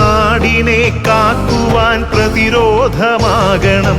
നാടിനെ കാക്കുവാൻ പ്രതിരോധമാകണം.